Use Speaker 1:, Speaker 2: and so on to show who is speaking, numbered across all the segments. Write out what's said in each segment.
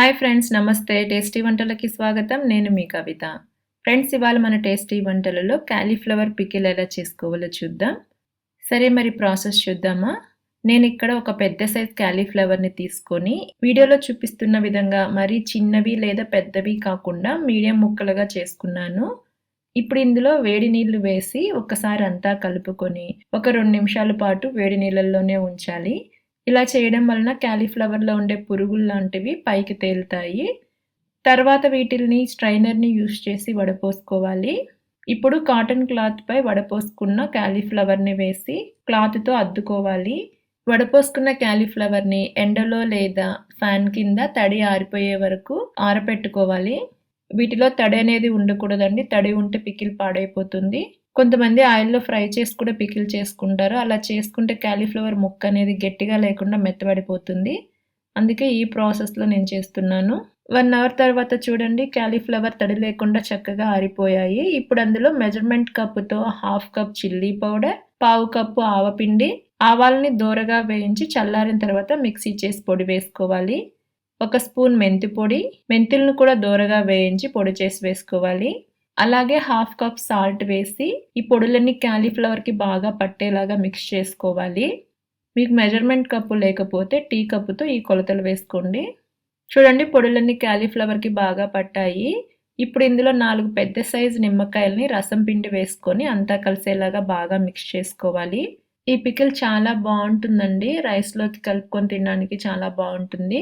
Speaker 1: Hi friends నమస్తే. Tasty వంటలకి స్వాగతం. నేను మీ కవిత. ఫ్రెండ్స్ ఇవాళ మన టేస్టీ వంటలలో క్యాలీఫ్లవర్ పికిల్ ఎలా చేసుకోవాలో చూద్దాం. సరే మరి ప్రాసెస్ చూద్దామా? నేను ఇక్కడ ఒక పెద్ద సైజ్ క్యాలీఫ్లవర్ని తీసుకొని వీడియోలో చూపిస్తున్న విధంగా మరీ చిన్నవి లేదా పెద్దవి కాకుండా మీడియం ముక్కలుగా చేసుకున్నాను. ఇప్పుడు ఇందులో వేడి నీళ్ళు వేసి ఒకసారి అంతా కలుపుకొని ఒక రెండు నిమిషాల పాటు వేడి నీళ్ళల్లోనే ఉంచాలి. ఇలా చేయడం వలన క్యాలీఫ్లవర్లో ఉండే పురుగులు లాంటివి పైకి తేలుతాయి. తర్వాత వీటిని స్ట్రైనర్ని యూస్ చేసి వడపోసుకోవాలి. ఇప్పుడు కాటన్ క్లాత్పై వడపోసుకున్న క్యాలీఫ్లవర్ని వేసి క్లాత్తో అద్దుకోవాలి. వడపోసుకున్న క్యాలీఫ్లవర్ని ఎండలో లేదా ఫ్యాన్ కింద తడి ఆరిపోయే వరకు ఆరపెట్టుకోవాలి. వీటిలో తడి అనేది ఉండకూడదండి. తడి ఉంటే పికిల్ పాడైపోతుంది. కొంతమంది ఆయిల్లో ఫ్రై చేసి కూడా పికిల్ చేసుకుంటారు. అలా చేసుకుంటే క్యాలీఫ్లవర్ ముక్క అనేది గట్టిగా లేకుండా మెత్తబడిపోతుంది. అందుకే ఈ ప్రాసెస్లో నేను చేస్తున్నాను. వన్ అవర్ తర్వాత చూడండి క్యాలీఫ్లవర్ తడి లేకుండా చక్కగా ఆరిపోయాయి. ఇప్పుడు అందులో మెజర్మెంట్ కప్పుతో హాఫ్ కప్ చిల్లీ పౌడర్ పావు కప్పు ఆవపిండి ఆవాలని దూరగా వేయించి చల్లారిన తర్వాత మిక్సీ చేసి పొడి వేసుకోవాలి. ఒక స్పూన్ మెంతి పొడి మెంతులను కూడా దూరగా వేయించి పొడి చేసి వేసుకోవాలి. అలాగే హాఫ్ కప్ సాల్ట్ వేసి ఈ పొడులన్నీ క్యాలీఫ్లవర్కి బాగా పట్టేలాగా మిక్స్ చేసుకోవాలి. మీకు మెజర్మెంట్ కప్పు లేకపోతే టీ కప్పుతో ఈ కొలతలు వేసుకోండి. చూడండి పొడులన్నీ క్యాలీఫ్లవర్కి బాగా పట్టాయి. ఇప్పుడు ఇందులో నాలుగు పెద్ద సైజు నిమ్మకాయలని రసం పిండి వేసుకొని అంతా కలిసేలాగా బాగా మిక్స్ చేసుకోవాలి. ఈ పికిల్ చాలా బాగుంటుందండి. రైస్లోకి కలుపుకొని తినడానికి చాలా బాగుంటుంది.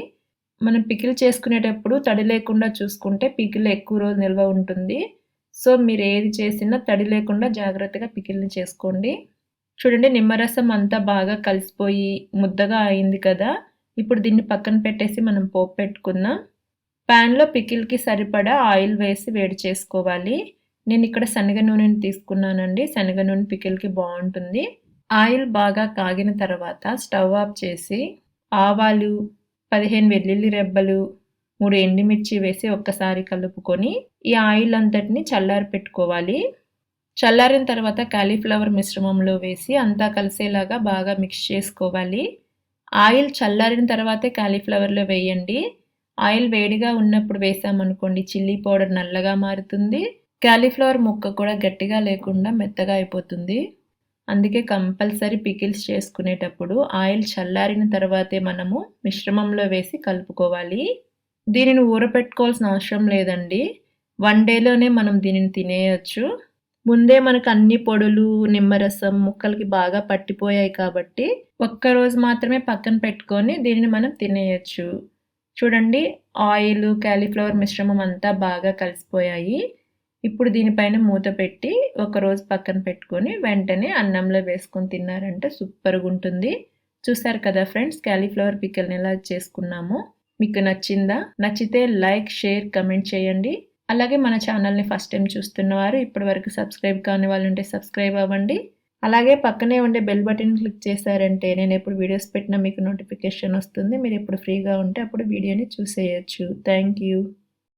Speaker 1: మనం పికిల్ చేసుకునేటప్పుడు తడి లేకుండా చూసుకుంటే పికిల్ ఎక్కువ రోజు నిల్వ ఉంటుంది. సో మీరు ఏది చేసినా తడి లేకుండా జాగ్రత్తగా పికిల్ని చేసుకోండి. చూడండి నిమ్మరసం అంతా బాగా కలిసిపోయి ముద్దగా అయింది కదా. ఇప్పుడు దీన్ని పక్కన పెట్టేసి మనం పోపు పెట్టుకుందాం. ప్యాన్లో పికిల్కి సరిపడా ఆయిల్ వేసి వేడి చేసుకోవాలి. నేను ఇక్కడ శనగ నూనెని తీసుకున్నానండి. శనగ నూనె పికిల్కి బాగుంటుంది. ఆయిల్ బాగా కాగిన తర్వాత స్టవ్ ఆఫ్ చేసి ఆవాలు పదిహేను వెల్లుల్లి రెబ్బలు మూడు ఎండుమిర్చి వేసి ఒక్కసారి కలుపుకొని ఈ ఆయిల్ అంతటిని చల్లారి పెట్టుకోవాలి. చల్లారిన తర్వాత కాలీఫ్లవర్ మిశ్రమంలో వేసి అంతా కలిసేలాగా బాగా మిక్స్ చేసుకోవాలి. ఆయిల్ చల్లారిన తర్వాతే కాలీఫ్లవర్లో వేయండి. ఆయిల్ వేడిగా ఉన్నప్పుడు వేసామనుకోండి చిల్లీ పౌడర్ నల్లగా మారుతుంది. కాలీఫ్లవర్ ముక్క కూడా గట్టిగా లేకుండా మెత్తగా అయిపోతుంది. అందుకే కంపల్సరీ పికిల్స్ చేసుకునేటప్పుడు ఆయిల్ చల్లారిన తర్వాతే మనము మిశ్రమంలో వేసి కలుపుకోవాలి. దీనిని ఊరపెట్టుకోవాల్సిన అవసరం లేదండి. వన్ డేలోనే మనం దీనిని తినేయచ్చు. ముందే మనకు అన్ని పొడులు నిమ్మరసం ముక్కలకి బాగా పట్టిపోయాయి కాబట్టి ఒక్కరోజు మాత్రమే పక్కన పెట్టుకొని దీనిని మనం తినేయచ్చు. చూడండి ఆయిల్ క్యాలీఫ్లవర్ మిశ్రమం అంతా బాగా కలిసిపోయాయి. ఇప్పుడు దీనిపైన మూత పెట్టి ఒకరోజు పక్కన పెట్టుకొని వెంటనే అన్నంలో వేసుకొని తిన్నారంటే సూపర్గా ఉంటుంది. చూసారు కదా ఫ్రెండ్స్ క్యాలీఫ్లవర్ పిక్కల్ని ఎలా చేసుకున్నాము. మీకు నచ్చిందా? నచ్చితే లైక్ షేర్ కమెంట్ చేయండి. అలాగే మన ఛానల్ని ఫస్ట్ టైం చూస్తున్నవారు ఇప్పటి వరకు సబ్స్క్రైబ్ కాని వాళ్ళు ఉంటే సబ్స్క్రైబ్ అవ్వండి. అలాగే పక్కనే ఉండే బెల్ బటన్ క్లిక్ చేశారంటే నేను ఎప్పుడు వీడియోస్ పెట్టినా మీకు నోటిఫికేషన్ వస్తుంది. మీరు ఎప్పుడు ఫ్రీగా ఉంటే అప్పుడు వీడియోని చూసేయచ్చు. Thank you.